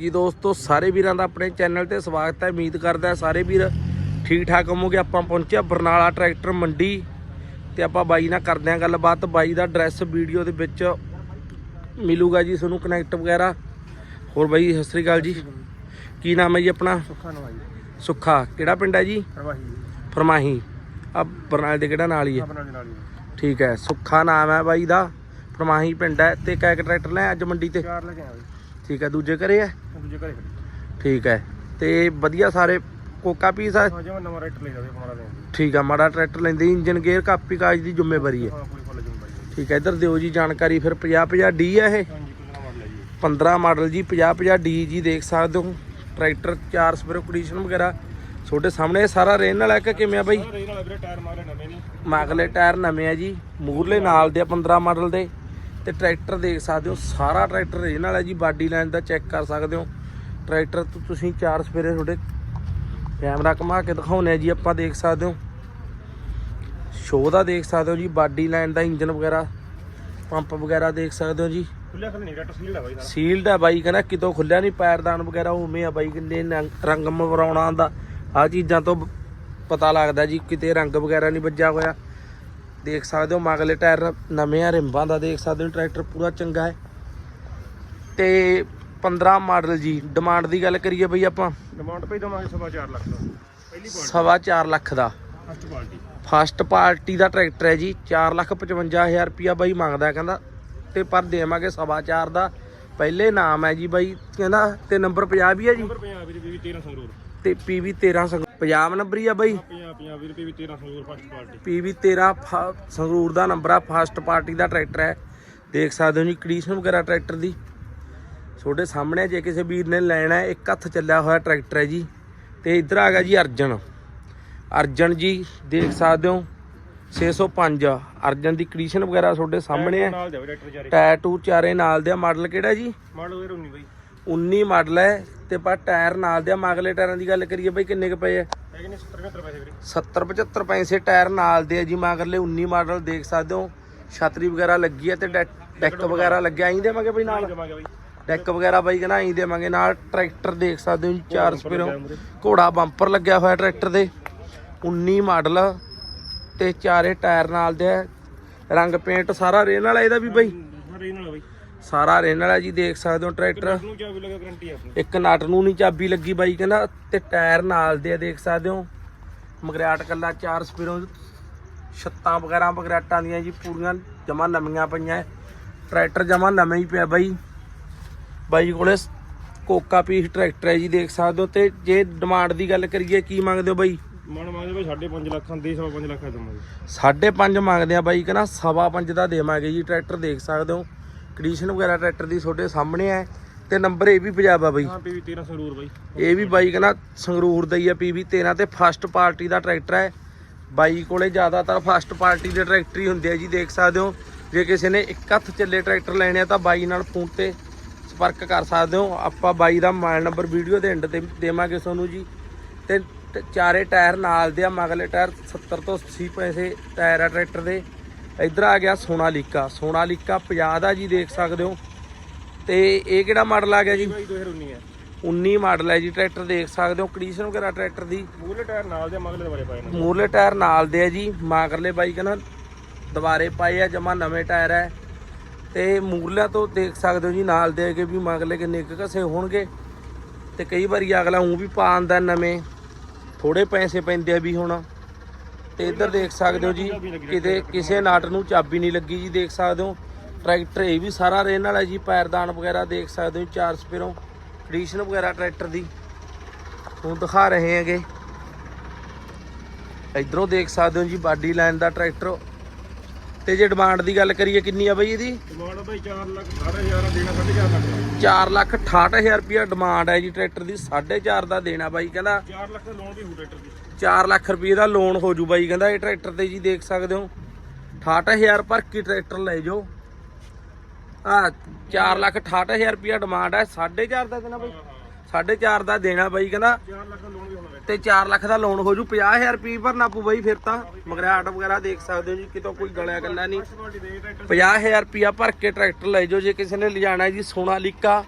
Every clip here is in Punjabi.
ਜੀ ਦੋਸਤੋ ਸਾਰੇ ਵੀਰਾਂ ਦਾ ਆਪਣੇ ਚੈਨਲ ਤੇ ਸਵਾਗਤ ਹੈ। ਉਮੀਦ ਕਰਦਾ ਸਾਰੇ ਵੀਰ ਠੀਕ ਠਾਕ ਹੋਵੋਗੇ। ਆਪਾਂ ਪਹੁੰਚਿਆ ਬਰਨਾਲਾ ਟਰੈਕਟਰ ਮੰਡੀ ਤੇ ਆਪਾਂ ਬਾਈ ਨਾਲ ਕਰਦੇ ਆਂ ਗੱਲਬਾਤ। ਬਾਈ ਦਾ ਐਡਰੈਸ ਵੀਡੀਓ ਦੇ ਵਿੱਚ ਮਿਲੂਗਾ ਜੀ ਤੁਹਾਨੂੰ ਕਨੈਕਟ ਵਗੈਰਾ। ਹੋਰ ਬਾਈ ਸਤਿ ਸ੍ਰੀ ਅਕਾਲ ਜੀ। ਕੀ ਨਾਮ ਹੈ ਜੀ ਆਪਣਾ? ਸੁੱਖਾ ਨਵਾਈ। ਸੁੱਖਾ ਕਿਹੜਾ ਪਿੰਡ ਹੈ ਜੀ? ਪ੍ਰਵਾਹੀ ਫਰਮਾਹੀ। ਆ ਬਰਨਾਲੇ ਦੇ ਕਿਹੜਾ ਨਾਲ ਹੀ ਹੈ? ਆਪਣਾ ਦੇ ਨਾਲ ਹੀ ਠੀਕ ਹੈ ਸੁੱਖਾ ਨਾਮ ਹੈ ਬਾਈ ਦਾ। ਫਰਮਾਹੀ ਪਿੰਡ ਹੈ ਤੇ ਕੈ ਟਰੈਕਟਰ ਲੈ ਅੱਜ ਮੰਡੀ ਤੇ? ਚਾਰ ਲੈ ਕੇ ਆਇਆ ਠੀਕ ਹੈ ਦੂਜੇ ਘਰੇ ਹੈ? ਦੂਜੇ ਘਰੇ ਠੀਕ ਹੈ ਤੇ ਵਧੀਆ ਸਾਰੇ ਕੋਕਾ ਪੀਸ ਆ? ਹਾਂ ਜਿਵੇਂ ਨਵਾਂ ਰਾਈਟਰ ਲੈ ਜਾਵੇ ਮਾਰਾ ਦੇ ਠੀਕ ਆ ਮਾੜਾ ਟਰੈਕਟਰ ਲੈਂਦੇ ਇੰਜਨ ਗੇਅਰ ਕਾਪੀ ਕਾਜ ਦੀ ਜ਼ਿੰਮੇਵਾਰੀ ਹੈ। ਹਾਂ ਪੂਰੀ ਫੁੱਲ ਜੁਮ ਬਾਈ ਠੀਕ ਹੈ ਇੱਧਰ ਦਿਓ ਜੀ ਜਾਣਕਾਰੀ ਫਿਰ 50 50 ਡੀ ਹੈ ਇਹ? ਹਾਂਜੀ ਕੁਝ ਨਾ ਮਾਰ ਲੈ ਜੀ। 15 ਮਾਡਲ ਜੀ 50 50 ਡੀ ਜੀ ਦੇਖ ਸਕਦੇ ਹੋ। ਟਰੈਕਟਰ ਚਾਰ ਸਪੇਰੋ ਕੰਡੀਸ਼ਨ ਵਗੈਰਾ। ਛੋਟੇ ਸਾਹਮਣੇ ਸਾਰਾ ਰੇਨ ਵਾਲਾ ਕਿ ਕਿਵੇਂ ਆ ਬਾਈ? ਸਾਰੇ ਨਾਲ ਵੀਰੇ ਟਾਇਰ ਮਾਰੇ ਨਵੇਂ ਨਹੀਂ ਮਗਲੇ ਟਾਇਰ ਨਵੇਂ ਆ ਜੀ। ਮੂਰਲੇ ਨਾਲ ਦੇ ਆ 15 ਮਾਡਲ ਦੇ। ਤੇ ਟਰੈਕਟਰ ਦੇਖ ਸਕਦੇ ਹੋ ਸਾਰਾ ਟਰੈਕਟਰ ਰੇਨ ਵਾਲਾ ਜੀ ਬਾਡੀ ਲਾਈਨ ਦਾ ਚੈੱਕ ਕਰ ਸਕਦੇ ਹੋ। ਟਰੈਕਟਰ ਤੋਂ ਤੁਸੀਂ ਚਾਰ ਸਪੇਰੇ ਤੁਹਾਡੇ ਕੈਮਰਾ ਘੁਮਾ ਕੇ ਦਿਖਾਉਨੇ ਆ ਜੀ ਆਪਾਂ ਦੇਖ ਸਕਦੇ ਹੋ। ਸ਼ੋਅ ਦਾ ਦੇਖ ਸਕਦੇ ਹੋ ਜੀ ਬਾਡੀ ਲਾਈਨ ਦਾ ਇੰਜਨ ਵਗੈਰਾ ਪੰਪ ਵਗੈਰਾ ਦੇਖ ਸਕਦੇ ਹੋ ਜੀ। ਖੁੱਲਿਆ ਖੁੱਲ ਨਹੀਂ ਰਾਈਟਰ ਸੀਲ ਹੈ ਬਾਈ ਸਾਰਾ? ਸੀਲਡ ਆ ਬਾਈ ਕਹਿੰਦਾ ਕਿਤੋਂ ਖੁੱਲਿਆ ਨਹੀਂ ਪੈਰਦਾਨ ਵਗੈਰਾ ਉਵੇਂ ਆ ਬਾਈ ਕਿੰਨੇ ਰੰਗ ਮਵਰਾਉਣਾ ਦਾ ਆ ਚੀਜ਼ਾਂ ਤੋਂ ਪਤਾ ਲੱਗਦਾ ਜੀ ਕਿਤੇ ਰੰਗ ਵਗੈਰਾ ਨਹੀਂ ਵੱਜਾ ਹੋਇਆ। ਦੇਖ ਸਕਦੇ ਹੋ ਮਗਲੇ ਟਾਇਰ ਨਵੇਂ ਆ ਰਿੰਬਾਂ ਦਾ ਦੇਖ ਸਕਦੇ ਹੋ ਟਰੈਕਟਰ ਪੂਰਾ ਚੰਗਾ ਹੈ। ਤੇ 15 ਮਾਡਲ ਜੀ ਡਿਮਾਂਡ ਦੀ ਗੱਲ ਕਰੀਏ ਬਈ ਆਪਾਂ। ਡਿਮਾਂਡ ਪਈ ਦਵਾਂਗੇ ਸਵਾ 4 ਲੱਖ ਦਾ। ਪਹਿਲੀ ਪਾਰਟੀ ਸਵਾ ਚਾਰ ਲੱਖ ਦਾ। ਫਸਟ ਪਾਰਟੀ ਫਸਟ ਪਾਰਟੀ ਦਾ ਟਰੈਕਟਰ ਹੈ ਜੀ 455000 ਰੁਪਿਆ ਬਾਈ ਮੰਗਦਾ ਕਹਿੰਦਾ। ਤੇ ਪਰ ਦੇਵਾਂਗੇ ਸਵਾ ਚਾਰ ਦਾ। ਪਹਿਲੇ ਨਾਮ ਹੈ ਜੀ ਬਾਈ ਕਹਿੰਦਾ ਤੇ ਨੰਬਰ 50 ਵੀ ਹੈ ਜੀ। ਨੰਬਰ 50 ਵੀਰੇ ਵੀ 13 ਸੰਗਰੂਰ। ਤੇ PV 13 ਸੰਗ- ਪੰਜਾਬ ਨੰਬਰ ਹੀ ਆ ਬਾਈ? 50 50 ਵੀਰੇ ਵੀ 13 ਸੰਗਰੂਰ ਫਸਟ ਪਾਰਟੀ PV 13 ਫ- ਸੰਗਰੂਰ ਦਾ ਨੰਬਰ ਆ ਫਸਟ ਪਾਰਟੀ ਦਾ ਟਰੈਕਟਰ ਹੈ। ਦੇਖ ਸਕਦੇ ਹੋ ਜੀ ਕੰਡੀਸ਼ਨ ਵਗੈਰਾ ਟਰੈਕਟਰ ਦੀ। ਤੁਹਾਡੇ ਸਾਹਮਣੇ ਜੇ ਕਿਸੇ ਵੀਰ ਨੇ ਲੈਣਾ ਹੈ ਇੱਕ ਹੱਥ ਚੱਲਿਆ ਹੋਇਆ ਟਰੈਕਟਰ ਹੈ ਜੀ। ਤੇ ਇੱਧਰ ਆ ਗਿਆ ਜੀ ਅਰਜਨ। ਅਰਜਨ ਜੀ ਦੇਖ ਸਕਦੇ ਹੋ 605 ਅਰਜਨ ਦੀ ਕੰਡੀਸ਼ਨ ਵਗੈਰਾ ਤੁਹਾਡੇ ਸਾਹਮਣੇ ਹੈ। ਜਾਵੇ ਰਾਈਟਰ ਚਾਰੇ। ਨਾਲ ਦੇ ਮਾਡਲ ਕਿਹੜਾ ਜੀ? ਮਾਡਲ ਵੀਰੇ 19 ਬਾਈ। 19 ਮਾਡਲ ਹੈ। ਤੇ ਪਰ ਟਾਇਰ ਨਾਲ ਦੇ ਆ। ਮਗਲੇ ਟਾਇਰਾਂ ਦੀ ਗੱਲ ਕਰੀਏ ਬਈ ਕਿੰਨੇ ਕ ਪਏ ਆ? ਹੈਗੇ ਨੇ 70 75 ਪੈਸੇ ਵੀਰੇ। 70 75 ਪੈਸੇ ਟਾਇਰ ਨਾਲ ਦੇ ਆ ਜੀ ਮਗਰਲੇ 19 ਮਾਡਲ ਦੇਖ ਸਕਦੇ ਹੋ। ਛਤਰੀ ਵਗੈਰਾ ਲੱਗੀ ਹੈ ਤੇ ਡੈਕ ਵਗੈਰਾ ਲੱਗਿਆ ਆਈ ਦੇਵਾਂਗੇ ਬਈ ਨਾਲ? ਡੈਕ ਵਗੈਰਾ ਬਾਈ ਕਹਿੰਦਾ ਆਈ ਦੇਵਾਂਗੇ ਨਾਲ। ਟਰੈਕਟਰ ਦੇਖ ਸਕਦੇ ਹੋ ਜੀ ਚਾਰ ਸਪੇਰੋ। ਘੋੜਾ ਬੰਪਰ ਲੱਗਿਆ ਹੋਇਆ ਟਰੈਕਟਰ ਦੇ। 19 ਮਾਡਲ ਤੇ ਚਾਰੇ ਟਾਇਰ ਨਾਲ ਦੇ ਆ। ਰੰਗ ਪੇਂਟ ਸਾਰਾ ਰੇਨ ਵਾਲਾ ਇਹਦਾ ਵੀ ਬਾਈ। ਬਾਈ। ਸਾਰਾ ਰੇਨ ਵਾਲਾ ਜੀ ਦੇਖ ਸਕਦੇ ਹੋ ਟਰੈਕਟਰ। ਨੂੰ ਵੀ ਲਗਾ ਗਾਰੰਟੀ ਆਪਣੀ। ਇੱਕ ਨਟ ਨੂੰ ਨਹੀਂ ਚਾਬੀ ਲੱਗੀ ਬਾਈ ਕਹਿੰਦਾ ਤੇ ਟਾਇਰ ਨਾਲ ਦੇ ਆ ਦੇਖ ਸਕਦੇ ਹੋ। ਮਗਰਾਟ ਕੱਲਾ ਚਾਰ ਸਪੀਰੋਂ ਛੱਤਾਂ ਵਗੈਰਾ ਮਗਰਾਟਾਂ ਦੀਆਂ ਜੀ ਪੂਰੀਆਂ ਜਮਾ ਨਵੀਆਂ ਪਈਆਂ। ਟਰੈਕਟਰ ਜਮਾ ਨਵਾਂ ਹੀ ਪਿਆ ਬਾਈ। ਬਾਈ ਕੋਲੇ ਕੋਕਾ ਪੀਸ ਟਰੈਕਟਰ ਹੈ ਜੀ ਦੇਖ ਸਕਦੇ ਹੋ। ਤੇ ਜੇ ਡਿਮਾਂਡ ਦੀ ਗੱਲ ਕਰੀਏ ਕੀ ਮੰਗਦੇ ਹੋ ਬਾਈ? ਮਨ ਮੰਗਦੇ ਬਾਈ 5.5 ਲੱਖ ਦੇ ਸਵਾ 5 ਲੱਖ ਦਵਾਂਗੇ ਸਾਢੇ ਪੰਜ ਮੰਗਦੇ ਆ ਬਾਈ ਕਹਿੰਦਾ ਸਵਾ ਪੰਜ ਦਾ ਦੇਵਾਂਗੇ ਜੀ ਟਰੈਕਟਰ ਦੇਖ ਸਕਦੇ ਹੋ। ਕੰਡੀਸ਼ਨ ਵਗੈਰਾ ਟਰੈਕਟਰ ਦੀ ਤੁਹਾਡੇ ਸਾਹਮਣੇ ਹੈ ਤੇ ਨੰਬਰ ਇਹ ਵੀ ਪੰਜਾਬ ਆ ਬਾਈ। ਹਾਂ ਪੀਵੀ 13 ਸੰਗਰੂਰ ਬਾਈ। ਇਹ ਵੀ ਬਾਈ ਕਹਿੰਦਾ ਸੰਗਰੂਰ ਦਾ ਹੀ ਆ ਪੀਵੀ 13 ਤੇ ਫਸਟ ਪਾਰਟੀ ਦਾ ਟਰੈਕਟਰ ਹੈ। ਬਾਈ ਕੋਲੇ ਜ਼ਿਆਦਾਤਰ ਫਸਟ ਪਾਰਟੀ ਦੇ ਟਰੈਕਟਰ ਹੀ ਹੁੰਦੇ ਆ ਜੀ ਦੇਖ ਸਕਦੇ ਹੋ। ਜੇ ਕਿਸੇ ਨੇ ਇੱਕ ਹੱਥ ਚੱਲੇ ਟਰੈਕਟਰ ਲੈਣੇ ਆ ਤਾਂ ਬਾਈ ਨਾਲ ਫੋਨ ਤੇ ਸੰਪਰਕ ਕਰ ਸਕਦੇ ਹੋ। ਆਪਾਂ ਬਾਈ ਦਾ ਮੋਬਾਈਲ ਨੰਬਰ ਵੀਡੀਓ ਦੇ ਐਂਡ ਤੇ ਦੇਵਾਂਗੇ ਤੁਹਾਨੂੰ ਜੀ। ਤੇ ਚਾਰੇ ਟਾਇਰ ਨਾਲ ਦੇ ਆ ਮਗਲੇ ਟਾਇਰ 70 ਤੋਂ 80 ਪੈਸੇ ਟਾਇਰ ਆ ਟਰੈਕਟਰ ਦੇ। ਇੱਧਰ ਆ ਗਿਆ ਸੋਨਾਲੀਕਾ। ਸੋਨਾਲੀਕਾ 50 ਦਾ ਜੀ ਦੇਖ ਸਕਦੇ ਹੋ। ਤੇ ਇਹ ਕਿਹੜਾ ਮਾਡਲ ਆ ਗਿਆ ਜੀ? ਬਾਈ 2019 ਹੈ 19 ਮਾਡਲ ਹੈ ਜੀ ਟਰੈਕਟਰ ਦੇਖ ਸਕਦੇ ਹੋ। ਕੰਡੀਸ਼ਨ ਵਗੈਰਾ ਟਰੈਕਟਰ ਦੀ? ਮੂਲੇ ਟਾਇਰ ਨਾਲ ਦੇ ਮਗਲੇ ਦੁਆਰੇ ਪਾਏ ਨੇ। ਮੂਰਲੇ ਟਾਇਰ ਨਾਲ ਦੇ ਆ ਜੀ। ਮਾਗਰਲੇ ਬਾਈ ਕਹਿੰਦਾ ਦੁਬਾਰੇ ਪਾਏ ਆ ਜਮਾ ਨਵੇਂ ਟਾਇਰ ਹੈ। ਤੇ ਮੂਰਲਿਆਂ ਤੋਂ ਦੇਖ ਸਕਦੇ ਹੋ ਜੀ ਨਾਲ ਦੇ ਕੇ ਵੀ ਮਗਰਲੇ ਕਿੰਨੇ ਕੁ ਘਸੇ ਹੋਣਗੇ। ਤੇ ਕਈ ਵਾਰੀ ਅਗਲਾ ਉਹ ਵੀ ਪਾ ਆਂਦਾ ਨਵੇਂ। ਥੋੜੇ ਪੈਸੇ ਪੈਂਦੇ ਆ ਵੀ ਹੁਣ। ਤੇ ਇੱਧਰ ਦੇਖ ਸਕਦੇ ਹੋ ਜੀ ਕਿਤੇ ਕਿਸੇ ਨਾਟ ਨੂੰ ਚਾਬੀ ਨਹੀਂ ਲੱਗੀ ਜੀ ਦੇਖ ਸਕਦੇ ਹੋ। ਟਰੈਕਟਰ ਇਹ ਵੀ ਸਾਰਾ ਰੇਨ ਵਾਲਾ ਜੀ ਪੈਰਦਾਨ ਵਗੈਰਾ ਦੇਖ ਸਕਦੇ ਹੋ ਚਾਰ ਸਪੇਰੋਂ ਕੰਡੀਸ਼ਨ ਵਗੈਰਾ ਟਰੈਕਟਰ ਦੀ। ਹੁਣ ਦਿਖਾ ਰਹੇ ਹੈਗੇ। ਇਧਰੋਂ ਦੇਖ ਸਕਦੇ ਹੋ ਜੀ ਬਾਡੀ ਲਾਈਨ ਦਾ ਟਰੈਕਟਰ। ਤੇ ਜੇ ਡਿਮਾਂਡ ਦੀ ਗੱਲ ਕਰੀਏ ਕਿੰਨੀ ਆ ਬਈ ਇਹਦੀ? ਡਿਮਾਂਡ ਬਾਈ 4 ਲੱਖ 18000 ਦੇਣਾ 4.5 ਲੱਖ 4 ਲੱਖ 68000 ਰੁਪਇਆ ਡਿਮਾਂਡ ਹੈ ਜੀ ਟਰੈਕਟਰ ਦੀ 4.5 ਦਾ ਦੇਣਾ ਬਾਈ ਕਹਿੰਦਾ। 4 ਲੱਖ ਦਾ ਲੋਨ ਵੀ ਹੋ ਟਰੈਕਟਰ ਦੀ। 4 ਲੱਖ ਰੁਪਏ ਦਾ ਲੋਨ ਹੋ ਜੂ ਬਾਈ, ਕਹਿੰਦਾ ਇਹ ਟਰੈਕਟਰ ਤੇ ਜੀ ਦੇਖ ਸਕਦੇ ਹੋ। 68000 ਭਰ ਕੇ ਟਰੈਕਟਰ ਲੈ ਜਾਓ। ਆ 4 ਲੱਖ 68000 ਰੁਪਇਆ ਡਿਮਾਂਡ ਹੈ 4.5 ਦਾ ਦੇਣਾ ਬਾਈ। 4.5 ਦਾ ਦੇਣਾ ਬਾਈ, ਕਹਿੰਦਾ। 4 ਲੱਖ ਦਾ ਲੋਨ ਵੀ ਹੋਣਾ ਤੇ 4 ਲੱਖ ਦਾ ਲੋਨ ਹੋ ਜੂ 50000 ਰੁਪਏ ਭਰਨਾ ਪੂ ਬਾਈ ਫਿਰ ਤਾਂ। ਮਗਰਾਟ ਵਗੈਰਾ ਦੇਖ ਸਕਦੇ ਹੋ ਜੀ, ਕਿਤੋਂ ਕੋਈ ਗਲਿਆ ਗੱਲਾਂ ਨਹੀਂ। ਫਸਟ ਪਾਰਟੀ ਦੇ 50000 ਰੁਪਿਆ ਭਰ ਕੇ ਟਰੈਕਟਰ ਲੈ ਜਾਓ, ਜੇ ਕਿਸੇ ਨੇ ਲਿਜਾਣਾ ਜੀ, ਸੋਨਾ ਲੀਕਾ।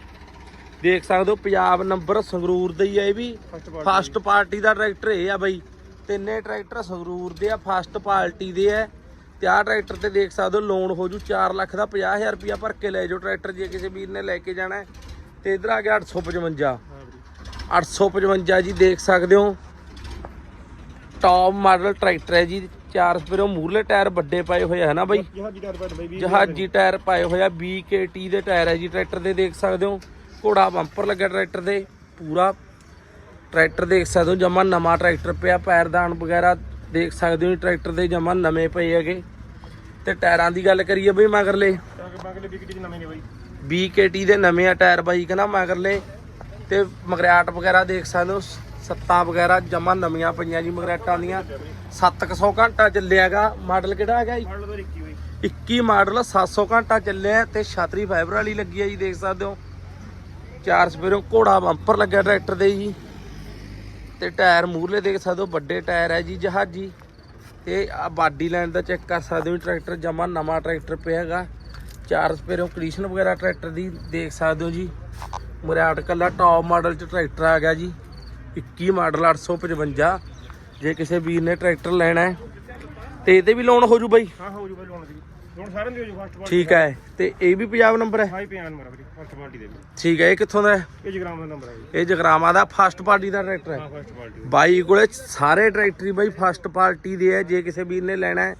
ਦੇਖ ਸਕਦੇ ਹੋ ਪੰਜਾਬ ਨੰਬਰ ਸੰਗਰੂਰ ਦਾ ਹੀ ਹੈ ਇਹ ਵੀ। ਫਸਟ ਪਾਰਟੀ ਦਾ ਟਰੈਕਟਰ ਇਹ ਆ ਬਾਈ। ਤਿੰਨੇ ਟਰੈਕਟਰ ਸੰਗਰੂਰ ਦੇ ਆ ਫਸਟ ਪਾਰਟੀ ਦੇ ਆ। ਤੇ ਆਹ ਟਰੈਕਟਰ ਤੇ ਦੇਖ ਸਕਦੇ ਹੋ ਲੋਨ ਹੋ ਜੂ 4 ਲੱਖ ਦਾ 50000 ਰੁਪਇਆ ਭਰ ਕੇ ਲੈ ਜਾਓ ਟਰੈਕਟਰ ਜੇ ਕਿਸੇ ਵੀਰ ਨੇ ਲੈ ਕੇ ਜਾਣਾ ਹੈ। ਤੇ ਇਧਰ ਆ ਗਿਆ 855 ਹਾਂ ਵੀਰੇ। 855 ਜੀ ਦੇਖ ਸਕਦੇ ਹੋ। ਟੌਪ ਮਾਡਲ ਟਰੈਕਟਰ ਹੈ ਜੀ ਚਾਰ ਸਪੇਰੋ ਮੂਰਲੇ ਟਾਇਰ ਵੱਡੇ ਪਏ ਹੋਏ ਆ ਨਾ ਬਾਈ? ਜਹਾਜੀ ਟਾਇਰ ਪਾ ਬਾਈ 20 ਜਹਾਜੀ ਟਾਇਰ ਪਾਏ ਹੋਇਆ BKT ਦੇ ਟਾਇਰ ਹੈ ਜੀ ਟਰੈਕਟਰ ਦੇ ਦੇਖ ਸਕਦੇ ਹੋ। ਘੋੜਾ ਬੰਪਰ ਲੱਗਿਆ ਟਰੈਕਟਰ ਦੇ ਪੂਰਾ। ਟਰੈਕਟਰ ਦੇਖ ਸਕਦੇ ਹੋ ਜਮਾ ਨਵਾਂ ਟਰੈਕਟਰ ਪਿਆ ਪੈਰਦਾਨ ਵਗੈਰਾ ਦੇਖ ਸਕਦੇ ਹੋ ਟਰੈਕਟਰ ਦੇ ਜਮਾ ਨਵੇਂ ਪਏ ਹੈਗੇ। ਤੇ ਟਾਇਰਾਂ ਦੀ ਗੱਲ ਕਰੀਏ ਬਈ ਮਗਰਲੇ। ਬਾਕੀ ਵਿਕਟ ਚ ਨਵੇਂ ਨੇ ਬਾਈ। BKT ਦੇ ਨਵੇਂ ਆ ਟਾਇਰ ਬਾਈ ਕਹਿੰਦਾ ਮਗਰਲੇ। ਤੇ ਮਗਰਿਆਟ ਵਗੈਰਾ ਦੇਖ ਸਕਦੇ ਹੋ ਸੱਤਾਂ ਵਗੈਰਾ ਜਮਾ ਨਵੀਆਂ ਪਈਆਂ ਜੀ ਮਗਰਿਆਟਾਂ ਦੀਆਂ। 700 ਘੰਟਾ ਚੱਲਿਆਗਾ ਮਾਡਲ ਕਿਹੜਾ ਹੈਗਾ ਜੀ? ਮਾਡਲ ਦਾ 21 ਬਾਈ। 21 ਮਾਡਲ 700 ਘੰਟਾ ਚੱਲਿਆ ਤੇ ਛਤਰੀ ਫਾਈਬਰ ਵਾਲੀ ਲੱਗੀ ਹੈ ਜੀ ਦੇਖ ਸਕਦੇ ਹੋ। ਚਾਰ ਸਪੇਰੋਂ ਘੋੜਾ ਬੰਪਰ ਲੱਗਿਆ ਟਰੈਕਟਰ ਦੇ ਜੀ। ਤੇ ਟਾਇਰ ਮੂਰਲੇ ਦੇਖ ਸਕਦੇ ਹੋ, ਵੱਡੇ ਟਾਇਰ ਹੈ ਜੀ, ਜਹਾਜੀ। ਤੇ ਆ ਬਾਡੀ ਲਾਈਨ ਦਾ ਚੈੱਕ ਕਰ ਸਕਦੇ ਹੋ ਟਰੈਕਟਰ ਜਮਾ ਨਵਾਂ ਟਰੈਕਟਰ ਪਿਆ ਹੈਗਾ। ਚਾਰ ਸਪੇਰੋਂ ਕੰਡੀਸ਼ਨ ਵਗੈਰਾ ਟਰੈਕਟਰ ਦੀ ਦੇਖ ਸਕਦੇ ਹੋ ਜੀ। ਮੁਰਾਟ ਕੱਲਾ ਟੌਪ ਮਾਡਲ ਚ ਟਰੈਕਟਰ ਆ ਗਿਆ ਜੀ। 21 ਮਾਡਲ 855 ਜੇ ਕਿਸੇ ਵੀਰ ਨੇ ਟਰੈਕਟਰ ਲੈਣਾ ਹੈ। ਤੇ ਇਹਦੇ ਵੀ ਲੋਨ ਹੋ ਜੂ ਬਾਈ? ਹਾਂ, ਹੋ ਜੂ ਬਾਈ ਲੋਨ ਦੀ। ਲੋਨ ਸਾਰਿਆਂ ਦੀ ਹੋ ਜੂ ਫਸਟ ਪਾਰਟੀ ਠੀਕ ਹੈ ਤੇ ਇਹ ਵੀ ਪੰਜਾਬ ਨੰਬਰ ਹੈ? ਹਾਈ ਪਿਆਨ ਮਰਾ ਵੀਰੇ ਫਸਟ ਪਾਰਟੀ ਦੇ ਵੀ। ਠੀਕ ਹੈ ਇਹ ਕਿੱਥੋਂ ਦਾ ਹੈ? ਇਹ ਜਗਰਾਮ ਦਾ ਨੰਬਰ ਹੈ ਜੀ। ਇਹ ਜਗਰਾਮਾ ਦਾ ਫਸਟ ਪਾਰਟੀ ਦਾ ਟਰੈਕਟਰ ਹੈ। ਹਾਂ ਫਸਟ ਪਾਰਟੀ ਬਾਈ ਕੋਲੇ ਸਾਰੇ ਟਰੈਕਟਰ ਹੀ ਬਾਈ ਫਸਟ ਪਾਰਟੀ ਦੇ ਹੈ ਜੇ ਕਿਸੇ ਵੀਰ ਨੇ ਲੈਣਾ ਹੈ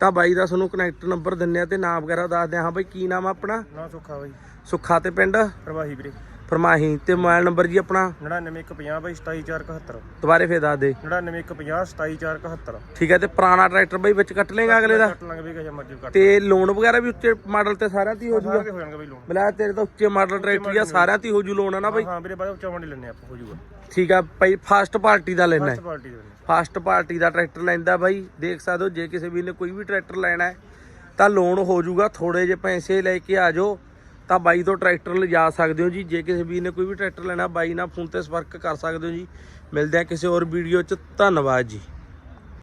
ਤਾਂ ਬਾਈ ਦਾ ਤੁਹਾਨੂੰ ਕਨੈਕਟ ਨੰਬਰ ਦਿੰਨੇ ਆ ਤੇ ਨਾਮ ਵਗੈਰਾ ਦੱਸਦੇ ਆ ਹਾਂ ਬਾਈ ਕੀ ਨਾਮ ਆ ਆਪਣਾ? ਨਾ ਸੁੱਖਾ ਬਾਈ। ਸੁੱਖਾ ਤੇ ਪਿੰਡ? ਪ੍ਰਵਾਹੀ ਵੀਰੇ। ਫਰਮਾਹੀ ਤੇ ਮੋਬਾਈਲ ਨੰਬਰ ਜੀ ਆਪਣਾ? 99150 ਬਾਈ 27471 ਦੁਬਾਰੇ ਫੇਰ ਦੱਸ ਦੇ। 99150 27471 ਠੀਕ ਹੈ ਤੇ ਪੁਰਾਣਾ ਟਰੈਕਟਰ ਬਾਈ ਵਿੱਚ ਕੱਟ ਲੇਗਾ ਅਗਲੇ ਦਾ? ਕੱਟ ਲਾਂਗੇ ਵੀ ਕਿਹਾ ਮਰਜ਼ੀ ਕੱਟ ਤੇ ਲੋਨ ਵਗੈਰਾ ਵੀ ਉੱਚੇ ਮਾਡਲ ਤੇ ਸਾਰਿਆਂ ਤੇ ਹੀ ਜੂਗਾ? ਤੇ ਹੋ ਜਾਣਗੇ ਬਾਈ ਲੋਨ ਮਿਲਾ ਤੇਰੇ ਤਾਂ ਉੱਚੇ ਮਾਡਲ ਟਰੈਕਟਰ ਆ ਸਾਰਿਆਂ ਤੇ ਹੀ ਜੂ ਲੋਨ ਆ ਨਾ ਬਾਈ? ਹਾਂ ਵੀਰੇ ਬਾਅਦ ਵਿੱਚ ਚੌਂਡ ਲੈਣੇ ਆਪਾਂ ਹੋ ਜੂਗਾ। ਠੀਕ ਆ ਭਾਈ ਫਸਟ ਪਾਰਟੀ ਦਾ ਲੈਣਾ ਫਸਟ ਪਾਰਟੀ ਦੇ ਨੇ ਫਸਟ ਪਾਰਟੀ ਦਾ ਟਰੈਕਟਰ ਲੈਂਦਾ ਬਾਈ ਦੇਖ ਸਕਦੇ ਹੋ ਜੇ ਕਿਸੇ ਵੀ ਨੇ ਕੋਈ ਵੀ ਟਰੈਕਟਰ ਲੈਣਾ ਹੈ ਤਾਂ ਲੋਨ ਹੋ ਜਾਊਗਾ ਥੋੜੇ ਜਿਹੇ ਪੈਸੇ ਲੈ ਕੇ ਆ ਜਾਓ। ਤਾਂ ਬਾਈ ਤੋਂ ਟਰੈਕਟਰ ਲਿਜਾ ਸਕਦੇ ਹੋ ਜੀ। ਜੇ ਕਿਸੇ ਵੀ ਨੇ ਕੋਈ ਵੀ ਟਰੈਕਟਰ ਲੈਣਾ, ਬਾਈ ਨਾਲ ਫੋਨ ਤੇ ਸੰਪਰਕ ਕਰ ਸਕਦੇ ਹੋ ਜੀ। ਮਿਲਦੇ ਆ ਕਿਸੇ ਹੋਰ ਵੀਡੀਓ 'ਚ। ਧੰਨਵਾਦ ਜੀ।